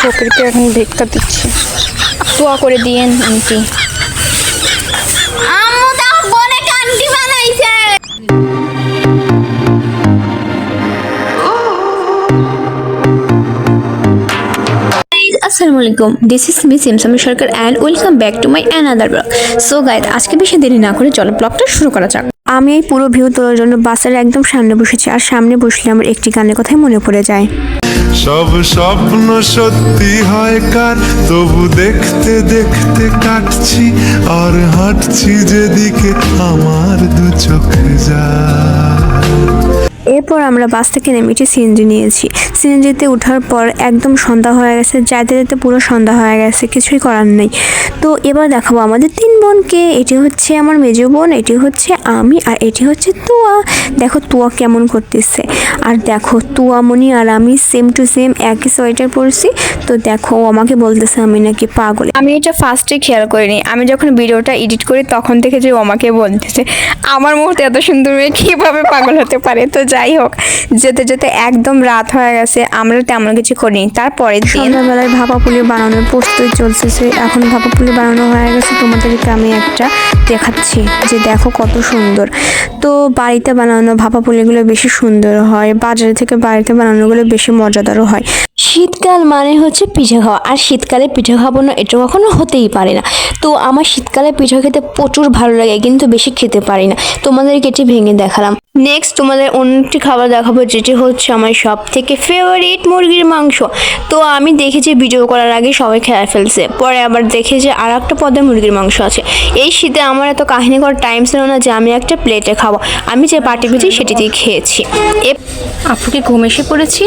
ফকিরকে এখন ভিক্ষা দিচ্ছি। দোয়া করে দিয়েন আন্টি। আসসালামু আলাইকুম this is me Simsami Sarkar and welcome back to my another blog so guide আজকে বেশি দেরি না করে চলো ব্লগটা শুরু করা যাক। আমি এই পুরো ভিউ তোলার জন্য বাসের একদম সামনে বসেছি আর সামনে বসলে আমার একটি গানের কথাই মনে পড়ে যায়। সব স্বপ্ন সত্যি হয় কার? তবু দেখতে দেখতে কাটছি আর হাঁটছি যেদিকে আমার দু চোখ যায়। এরপর আমরা বাস থেকে নেমেছি সিএনজি নিয়েছি। সিএনজিতে ওঠার পর একদম সন্ধ্যা হয়ে গেছে। যাইতে যেতে পুরো সন্ধ্যা হয়ে গেছে, কিছুই করার নেই। তো এবার দেখাবো আমাদের তিন বোনকে। এটি হচ্ছে আমার মেজো বোন, এটি হচ্ছে আমি, আর এটি হচ্ছে তুয়া। দেখো তুয়া কেমন করতেছে। আর দেখো তুয়ামণি আর আমি সেম টু সেম একই সোয়েটার পরছি। তো দেখো ও আমাকে বলতেছে আমি নাকি পাগল। আমি এটা ফার্স্টে খেয়াল করিনি। আমি যখন ভিডিওটা এডিট করি তখন থেকে যে ও আমাকে বলতেছে, আমার মুহূর্তে এত সুন্দর মেয়ে কীভাবে পাগল হতে পারে? তো যাই হোক, যেতে যেতে একদম রাত হয়ে গেছে, আমরা তেমন কিছু করিনি। তারপরে সন্ধ্যাবেলায় ভাপা পুলি বানানোর প্রস্তুতি চলতেছে। এখন ভাপা পুলি বানানো হয়ে গেছে, তোমাদেরকে আমি একটা দেখাচ্ছি যে দেখো কত সুন্দর। তো বাড়িতে বানানো, ভাপা পুলিগুলো বেশি সুন্দর হয়, বাজার থেকে বাড়িতে বানানোগুলো বেশি মজাদারও হয়। শীতকাল মানে হচ্ছে পিঠে খাওয়া, আর শীতকালে পিঠে খাব না, এটা কখনো হতেই পারে না। তো আমার শীতকালে পিঠা খেতে প্রচুর ভালো লাগে, কিন্তু বেশি খেতে পারি না। তোমাদেরকে এটি ভেঙে দেখালাম। নেক্সট তোমাদের অন্য একটি খাবার দেখাবো, যেটি হচ্ছে আমার সব থেকে ফেভারিট মুরগির মাংস। তো আমি দেখেছি ভিডিও করার আগে সবাই খেয়ে ফেলছে। পরে আবার দেখে যে আর একটা পদের মুরগির মাংস আছে। এই শীতে আমার এত কাহিনী করার টাইম ছিল না যে আমি একটা প্লেটে খাব। আমি যে পাটি সেটি দিয়ে খেয়েছি। এ আপুকে ঘুম এসে পড়েছি?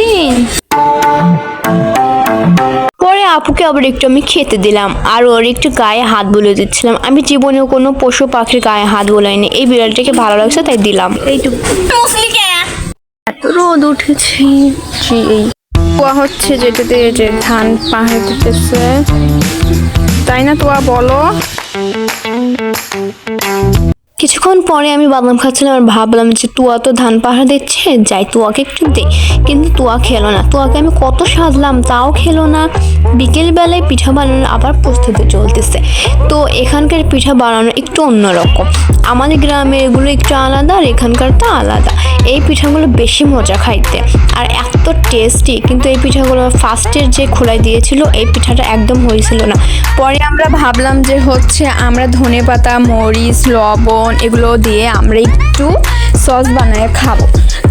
পরে আপুকে আবার একটু আমি খেতে দিলাম। আর ওর একটু গায়ে হাত বলে দিচ্ছিলাম। আমি জীবনেও কোনো পশু পাখির গায়ে হাত বোলাইনি। এই বিড়ালটাকে ভালো লাগছে তাই দিলাম। এইটুকু। মুসলিকে রোদ উঠেছে। তোয়া হচ্ছে যেটাতে যে ধান পাহাড় দিতেছে। তাই না তোয়া বলো? কিছুক্ষণ পরে আমি বাদাম খাচ্ছিলাম আর ভাবলাম যে তুয়া তো ধান পাহাড় দিচ্ছে, যাই তুয়াকে একটু দে। কিন্তু তুয়া খেলো না। তুয়াকে আমি কত সাজলাম, তাও খেলো না। বিকেলবেলায় পিঠা বানানোর আবার প্রস্তুতি চলতেছে। তো এখানকার পিঠা বানানো একটু অন্যরকম। আমাদের গ্রামে এগুলো একটু আলাদা আর এখানকার তো আলাদা। এই পিঠাগুলো বেশি মজা খাইতে। আর এত টেস্টি কিন্তু এই পিঠাগুলো ফার্স্টের যে খোলাই দিয়েছিল, এই পিঠাটা একদম হয়েছিল না। পরে আমরা ভাবলাম যে হচ্ছে আমরা ধনে পাতা মরিচ, লবণ এগুলো দিয়ে আমরা একটু সস বানায় খাব।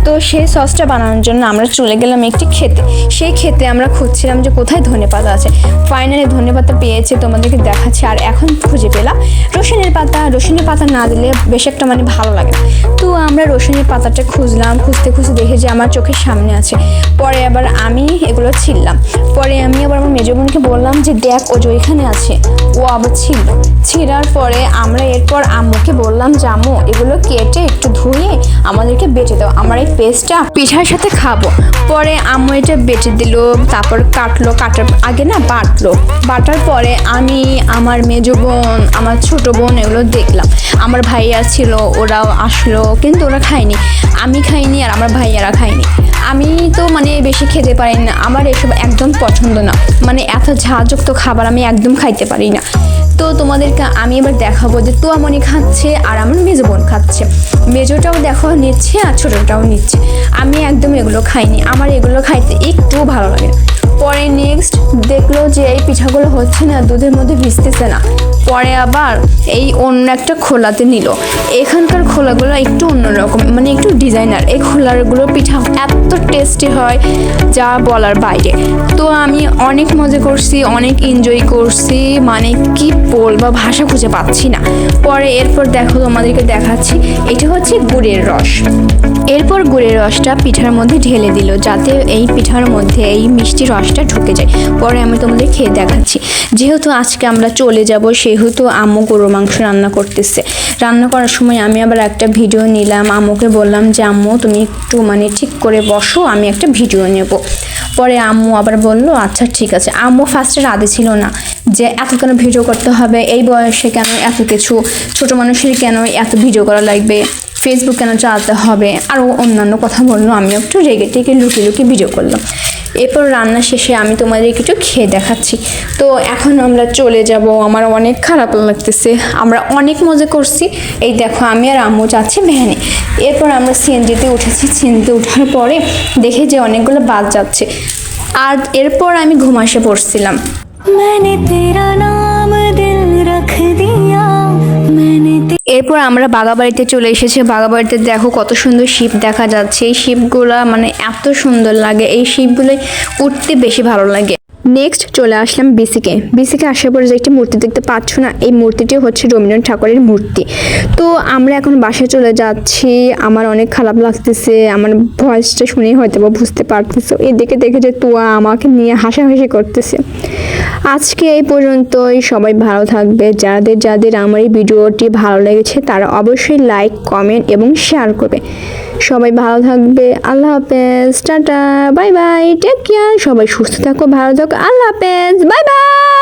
তো সেই সসটা বানানোর জন্য আমরা চলে গেলাম একটি খেতে সেই খেতে আমরা খুঁজছিলাম যে কোথায় ধনে পাতা আছে। ফাইনালি ধনে পাতা পেয়েছে, তোমাদেরকে দেখাচ্ছি। আর এখন খুঁজে পেলাম রসুনের পাতা। রসুনের পাতা না দিলে বেশ একটা মানে ভালো লাগে তো আমরা রসুনের পাতাটা খুঁজলাম, খুঁজতে খুঁজতে দেখি যে আমার চোখের সামনে আছে। পরে আবার আমি এগুলো ছিললাম পরে আমি আবার আমার মেজো বোনকে বললাম যে, দেখ ও ওইখানে আছে। ও আবার ছিল ছিঁড়ার পরে আমরা এরপর আম্মুকে বললাম যে, আম্মু, এগুলো কেটে একটু ধুয়ে আমাদেরকে বেটে দাও। আমার এই পেস্টটা পিঠার সাথে খাব। পরে আম্মু এটা বেটে দিল, তারপর কাটলো, কাটার আগে না বাটলো। বাটার পরে আমি আমার মেজো বোন, আমার ছোট বোন এগুলো দেখলাম। আমার ভাইয়া ছিল, ওরাও আসলো, কিন্তু ওরা খায়নি। আমি খাইনি আর আমার ভাইয়ারা খায়নি। আমি তো মানে বেশি খেতে পারি না। আমার এসব একদম পছন্দ না। মানে এত ঝাঁযুক্ত খাবার আমি একদম খাইতে পারি না। তো তোমাদেরকে আমি এবার দেখাবো যে তো তুয়ামণি খাচ্ছে আর আমার মেজো বোন খাচ্ছে। মেজোটাও দেখো নিচ্ছে আর ছোটোটাও নিচ্ছে। আমি একদম এগুলো খাইনি। আমার এগুলো খাইতে একটুও ভালো লাগে পরে নেক্সট দেখল যে এই পিঠাগুলো হচ্ছে না, দুধের মধ্যে ভিজতেছে না। পরে আবার এই অন্য একটা খোলাতে নিল। এখানকার খোলাগুলো একটু অন্যরকম মানে একটু ডিজাইনার। এই খোলারগুলোর পিঠা এত টেস্টি হয়, যা বলার বাইরে। তো আমি অনেক মজা করছি, অনেক এনজয় করছি মানে কি বলব, ভাষা খুঁজে পাচ্ছি না। পরে এরপর দেখো, তোমাদেরকে দেখাচ্ছি, এটা হচ্ছে গুড়ের রস। এরপর গুড়ের রসটা পিঠার মধ্যে ঢেলে দিল, যাতে এই পিঠার মধ্যে এই মিষ্টি রসটা ঢুকে যায়। পরে আমি তোমাদের খেয়ে দেখাচ্ছি। যেহেতু আজকে আমরা চলে যাব, সেহেতু আম্মু গরুর মাংস রান্না করতেছে। রান্না করার সময় আমি আবার একটা ভিডিও নিলাম। আম্মুকে বললাম যে, আম্মু, তুমি একটু মানে ঠিক করে বসো, আমি একটা ভিডিও নেব। পরে আম্মু আবার বলল আচ্ছা ঠিক আছে। আম্মু ফার্স্টে রাধে ছিল না যে, এত কেন ভিডিও করতে হবে? এই বয়সে কেন এত কিছু? ছোট মানুষের কেন এত ভিডিও করা লাগবে? ফেসবুক কেন চালাতে হবে? আরও অন্যান্য কথা বলল। আমি একটু রেগে টেগে লুকিয়ে লুকিয়ে ভিডিও করলাম। এরপর রান্না শেষে আমি তোমাদের কিছু খেয়ে দেখাচ্ছি। তো এখন আমরা চলে যাব, আমার অনেক খারাপ লাগতেছে। আমরা অনেক মজা করছি। এই দেখো, আমি আর আম্মু যাচ্ছি ভ্যানে। এরপর আমরা সিএনজিতে উঠেছি। সিএনজিতে ওঠার পরে দেখে যে অনেকগুলো বাস যাচ্ছে। আর এরপর আমি ঘুমাসে পড়ছিলাম। মানে তেরা এরপর আমরা বাগাবাড়িতে চলে এসেছি। বাগাবাড়িতে দেখো কত সুন্দর শিপ দেখা যাচ্ছে। এই শিপগুলো মানে এত সুন্দর লাগে। এই শিপগুলো উঠতে বেশি ভালো লাগে। নেক্সট চলে আসলাম বিসিকে বিসিকে আসার পরে যে একটি মূর্তি দেখতে পাচ্ছ না, এই মূর্তিটি হচ্ছে রবীন্দ্রনাথ ঠাকুরের মূর্তি। তো আমরা এখন বাসায় চলে যাচ্ছি। আমার অনেক খারাপ লাগতেছে। আমার ভয়েসটা শুনেই হয়তো বুঝতে পারতেছো। এদিকে দেখে যে তুয়া আমাকে নিয়ে হাসাহাসি করতেছে। আজকে এই পর্যন্তই। সবাই ভালো থাকবে। যাদের যাদের আমার এই ভিডিওটি ভালো লেগেছে, তারা অবশ্যই লাইক কমেন্ট এবং শেয়ার করবে। সবাই ভালো থাকবে। আল্লাহ হাফেজ। Tata. Bye bye. Take care সবাই সুস্থ থাকো, ভালো থাকো। আল্লাহ হাফেজ। Bye bye.